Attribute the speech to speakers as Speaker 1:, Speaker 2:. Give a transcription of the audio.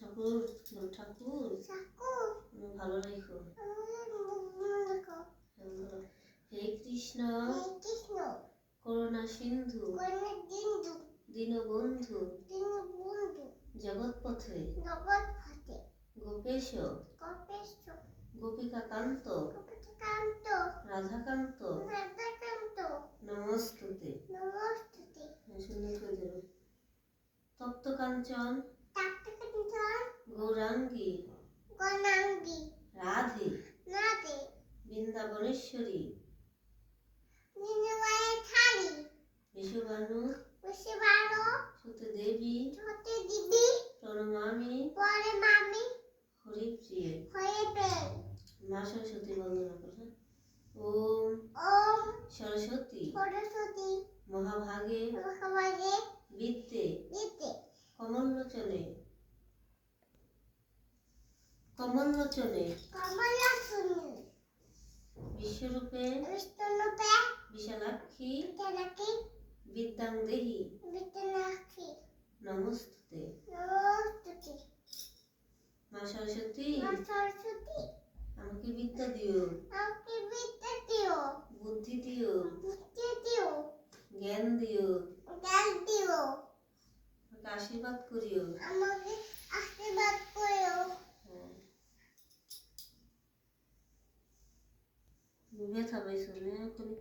Speaker 1: ঠাকুর ঠাকুর। ভালো রেখো। হে কৃষ্ণ। করুণা সিন্ধু। দীনবন্ধু। জগৎপথে। গোপেশ। গোপিকাকান্ত। রাধাকান্ত নমস্তুতে সুন্দর করে দেবে তপ্ত কাঞ্চন। গৌরাঙ্গী। রাধে। বৃন্দাবনেশ্বরী। বিশ্ববানু। সতী দেবী প্রণমামি। হরিপ্রিয়ে। মা সরস্বতী বন্দনা করে ওম সরস্বতী। মহাভাগে। বিদ্যে কমললোচনে বিশ্বরূপে বিশালাক্ষী বিদ্যাং দেহি নমস্তে মা সরস্বতী আমাকে বিদ্যা দিও। বুদ্ধি দিও। জ্ঞান দিও। আমাকে আশীর্বাদ করিও।
Speaker 2: আমাকে আশীর্বাদ করো
Speaker 1: ব্যথা পাইছো